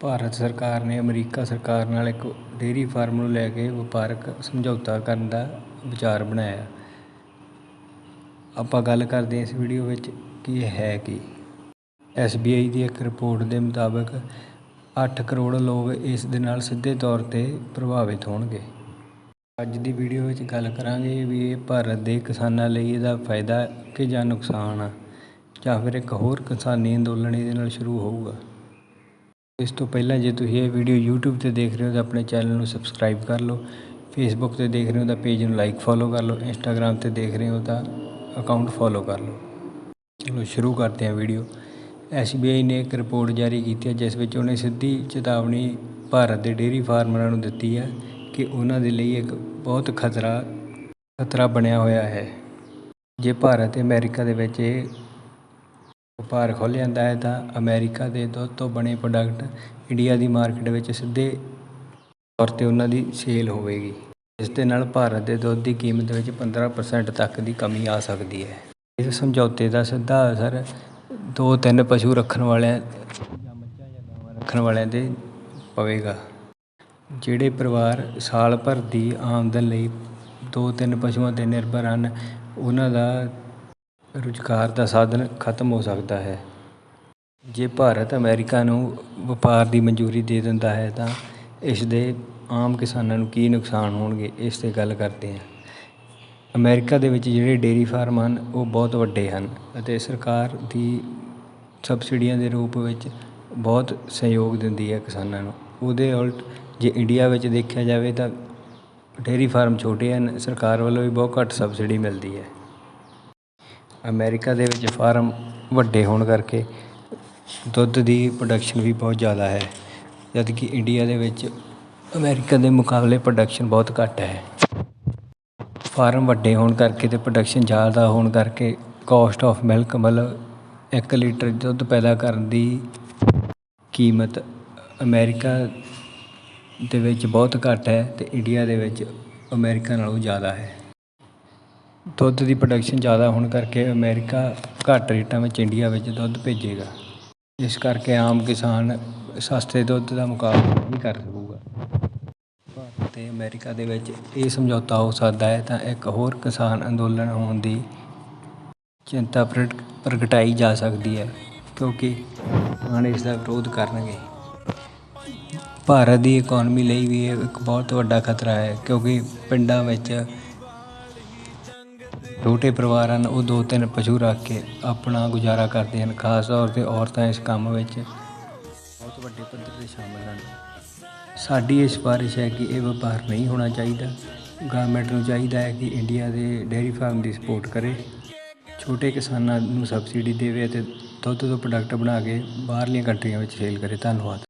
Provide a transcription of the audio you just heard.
ਭਾਰਤ ਸਰਕਾਰ ਨੇ ਅਮਰੀਕਾ ਸਰਕਾਰ ਨਾਲ ਇੱਕ ਡੇਅਰੀ ਫਾਰਮ ਨੂੰ ਲੈ ਕੇ ਵਪਾਰਕ ਸਮਝੌਤਾ ਕਰਨ ਦਾ ਵਿਚਾਰ ਬਣਾਇਆ। ਆਪਾਂ ਗੱਲ ਕਰਦੇ ਹਾਂ ਇਸ ਵੀਡੀਓ ਵਿੱਚ ਕਿ ਇਹ ਹੈ ਕੀ। ਐਸ ਬੀ ਆਈ ਦੀ ਇੱਕ ਰਿਪੋਰਟ ਦੇ ਮੁਤਾਬਕ 8 ਕਰੋੜ ਲੋਕ ਇਸ ਦੇ ਨਾਲ ਸਿੱਧੇ ਤੌਰ 'ਤੇ ਪ੍ਰਭਾਵਿਤ ਹੋਣਗੇ। ਅੱਜ ਦੀ ਵੀਡੀਓ ਵਿੱਚ ਗੱਲ ਕਰਾਂਗੇ ਵੀ ਇਹ ਭਾਰਤ ਦੇ ਕਿਸਾਨਾਂ ਲਈ ਇਹਦਾ ਫਾਇਦਾ ਕਿ ਜਾਂ ਨੁਕਸਾਨ ਆ, ਜਾਂ ਫਿਰ ਇੱਕ ਹੋਰ ਕਿਸਾਨੀ ਅੰਦੋਲਨ ਇਹਦੇ ਨਾਲ ਸ਼ੁਰੂ ਹੋਊਗਾ। ਇਸ ਤੋਂ ਪਹਿਲਾਂ ਜੇ ਤੁਸੀਂ ਇਹ ਵੀਡੀਓ YouTube ਤੇ ਦੇਖ ਰਹੇ ਹੋ ਤਾਂ ਆਪਣੇ ਚੈਨਲ ਨੂੰ ਸਬਸਕ੍ਰਾਈਬ ਕਰ ਲਓ, Facebook ਤੇ ਦੇਖ ਰਹੇ ਹੋ ਤਾਂ ਪੇਜ ਨੂੰ ਲਾਈਕ ਫੋਲੋ ਕਰ ਲਓ, Instagram ਤੇ ਦੇਖ ਰਹੇ ਹੋ ਤਾਂ ਅਕਾਊਂਟ ਫੋਲੋ ਕਰ ਲਓ। ਚਲੋ ਸ਼ੁਰੂ ਕਰਦੇ ਹਾਂ ਵੀਡੀਓ। SBI ਨੇ ਇੱਕ ਰਿਪੋਰਟ ਜਾਰੀ ਕੀਤੀ ਹੈ, ਜਿਸ ਵਿੱਚ ਉਹਨੇ ਸਿੱਧੀ ਚੇਤਾਵਨੀ ਭਾਰਤ ਦੇ ਡੇਅਰੀ ਫਾਰਮਰਾਂ ਨੂੰ ਦਿੱਤੀ ਹੈ ਕਿ ਉਹਨਾਂ ਦੇ ਲਈ ਇੱਕ ਬਹੁਤ ਖਤਰਾ ਖਤਰਾ ਬਣਿਆ ਹੋਇਆ ਹੈ। ਜੇ ਭਾਰਤ ਤੇ ਅਮਰੀਕਾ ਦੇ ਵਿੱਚ ਇਹ ਵਪਾਰ ਖੋਲ੍ਹ ਜਾਂਦਾ ਹੈ ਤਾਂ ਅਮੈਰੀਕਾ ਦੇ ਦੁੱਧ ਤੋਂ ਬਣੇ ਪ੍ਰੋਡਕਟ ਇੰਡੀਆ ਦੀ ਮਾਰਕੀਟ ਵਿੱਚ ਸਿੱਧੇ ਤੌਰ 'ਤੇ ਉਹਨਾਂ ਦੀ ਸੇਲ ਹੋਵੇਗੀ ਇਸ ਦੇ ਨਾਲ ਭਾਰਤ ਦੇ ਦੁੱਧ ਦੀ ਕੀਮਤ ਵਿੱਚ 15% ਤੱਕ ਦੀ ਕਮੀ ਆ ਸਕਦੀ ਹੈ। ਇਸ ਸਮਝੌਤੇ ਦਾ ਸਿੱਧਾ ਅਸਰ ਦੋ ਤਿੰਨ ਪਸ਼ੂ ਰੱਖਣ ਵਾਲਿਆਂ ਜਾਂ ਮੱਝਾਂ ਜਾਂ ਗਾਵਾਂ ਰੱਖਣ ਵਾਲਿਆਂ 'ਤੇ ਪਵੇਗਾ, ਜਿਹੜੇ ਪਰਿਵਾਰ ਸਾਲ ਭਰ ਦੀ ਆਮਦਨ ਲਈ ਦੋ ਤਿੰਨ ਪਸ਼ੂਆਂ 'ਤੇ ਨਿਰਭਰ ਹਨ, ਉਹਨਾਂ ਦਾ ਰੁਜ਼ਗਾਰ ਦਾ ਸਾਧਨ ਖਤਮ ਹੋ ਸਕਦਾ ਹੈ। ਜੇ ਭਾਰਤ ਅਮੈਰੀਕਾ ਨੂੰ ਵਪਾਰ ਦੀ ਮਨਜ਼ੂਰੀ ਦੇ ਦਿੰਦਾ ਹੈ, ਤਾਂ ਇਸ ਦੇ ਆਮ ਕਿਸਾਨਾਂ ਨੂੰ ਕੀ ਨੁਕਸਾਨ ਹੋਣਗੇ, ਇਸ 'ਤੇ ਗੱਲ ਕਰਦੇ ਹਾਂ। ਅਮਰੀਕਾ ਦੇ ਵਿੱਚ ਜਿਹੜੇ ਡੇਅਰੀ ਫਾਰਮ ਹਨ, ਉਹ ਬਹੁਤ ਵੱਡੇ ਹਨ ਅਤੇ ਸਰਕਾਰ ਦੀ ਸਬਸਿਡੀਆਂ ਦੇ ਰੂਪ ਵਿੱਚ ਬਹੁਤ ਸਹਿਯੋਗ ਦਿੰਦੀ ਹੈ ਕਿਸਾਨਾਂ ਨੂੰ। ਉਹਦੇ ਉਲਟ ਜੇ ਇੰਡੀਆ ਵਿੱਚ ਦੇਖਿਆ ਜਾਵੇ ਤਾਂ ਡੇਅਰੀ ਫਾਰਮ ਛੋਟੇ ਹਨ, ਸਰਕਾਰ ਵੱਲੋਂ ਵੀ ਬਹੁਤ ਘੱਟ ਸਬਸਿਡੀ ਮਿਲਦੀ ਹੈ। ਅਮਰੀਕਾ ਦੇ ਵਿੱਚ ਫਾਰਮ ਵੱਡੇ ਹੋਣ ਕਰਕੇ ਦੁੱਧ ਦੀ ਪ੍ਰੋਡਕਸ਼ਨ ਵੀ ਬਹੁਤ ਜ਼ਿਆਦਾ ਹੈ। ਜਦ ਕਿ ਇੰਡੀਆ ਦੇ ਵਿੱਚ ਅਮਰੀਕਾ ਦੇ ਮੁਕਾਬਲੇ ਪ੍ਰੋਡਕਸ਼ਨ ਬਹੁਤ ਘੱਟ ਹੈ। ਫਾਰਮ ਵੱਡੇ ਹੋਣ ਕਰਕੇ ਤੇ ਪ੍ਰੋਡਕਸ਼ਨ ਜ਼ਿਆਦਾ ਹੋਣ ਕਰਕੇ ਕਾਸਟ ਆਫ ਮਿਲਕ ਮਤਲਬ 1 ਲੀਟਰ ਦੁੱਧ ਪੈਦਾ ਕਰਨ ਦੀ ਕੀਮਤ ਅਮਰੀਕਾ ਦੇ ਵਿੱਚ ਬਹੁਤ ਘੱਟ ਹੈ ਤੇ ਇੰਡੀਆ ਦੇ ਵਿੱਚ ਅਮਰੀਕਾ ਨਾਲੋਂ ਜ਼ਿਆਦਾ ਹੈ। ਦੁੱਧ ਦੀ ਪ੍ਰੋਡਕਸ਼ਨ ਜ਼ਿਆਦਾ ਹੋਣ ਕਰਕੇ ਅਮੈਰੀਕਾ ਘੱਟ ਰੇਟਾਂ ਵਿੱਚ ਇੰਡੀਆ ਵਿੱਚ ਦੁੱਧ ਭੇਜੇਗਾ। ਇਸ ਕਰਕੇ ਆਮ ਕਿਸਾਨ ਸਸਤੇ ਦੁੱਧ ਦਾ ਮੁਕਾਬਲਾ ਨਹੀਂ ਕਰ ਸਕੂਗਾ। ਭਾਰਤ ਅਤੇ ਅਮੈਰੀਕਾ ਦੇ ਵਿੱਚ ਇਹ ਸਮਝੌਤਾ ਹੋ ਸਕਦਾ ਹੈ, ਤਾਂ ਇੱਕ ਹੋਰ ਕਿਸਾਨ ਅੰਦੋਲਨ ਹੋਣ ਦੀ ਚਿੰਤਾ ਪ੍ਰਗਟ ਪ੍ਰਗਟਾਈ ਜਾ ਸਕਦੀ ਹੈ, ਕਿਉਂਕਿ ਕਿਸਾਨ ਇਸ ਦਾ ਵਿਰੋਧ ਕਰਨਗੇ। ਭਾਰਤ ਦੀ ਇਕਨੋਮੀ ਲਈ ਵੀ ਇਹ ਇੱਕ ਬਹੁਤ ਵੱਡਾ ਖਤਰਾ ਹੈ, ਕਿਉਂਕਿ ਪਿੰਡਾਂ ਵਿੱਚ ਛੋਟੇ ਪਰਿਵਾਰ ਹਨ, ਉਹ ਦੋ ਤਿੰਨ ਪਸ਼ੂ ਰੱਖ ਕੇ ਆਪਣਾ ਗੁਜ਼ਾਰਾ ਕਰਦੇ ਹਨ। ਖਾਸ ਤੌਰ 'ਤੇ ਔਰਤਾਂ ਇਸ ਕੰਮ ਵਿੱਚ ਬਹੁਤ ਵੱਡੇ ਪੱਧਰ 'ਤੇ ਸ਼ਾਮਲ ਹਨ। ਸਾਡੀ ਇਹ ਸਿਫਾਰਿਸ਼ ਹੈ ਕਿ ਇਹ ਵਪਾਰ ਨਹੀਂ ਹੋਣਾ ਚਾਹੀਦਾ। ਗਵਰਨਮੈਂਟ ਨੂੰ ਚਾਹੀਦਾ ਹੈ ਕਿ ਇੰਡੀਆ ਦੇ ਡੇਅਰੀ ਫਾਰਮ ਦੀ ਸਪੋਰਟ ਕਰੇ। ਛੋਟੇ ਕਿਸਾਨਾਂ ਨੂੰ ਸਬਸਿਡੀ ਦੇਵੇ ਅਤੇ ਦੁੱਧ ਤੋਂ ਪ੍ਰੋਡਕਟ ਬਣਾ ਕੇ ਬਾਹਰਲੀਆਂ ਕੰਟਰੀਆਂ ਵਿੱਚ ਸੇਲ ਕਰੇ। ਧੰਨਵਾਦ।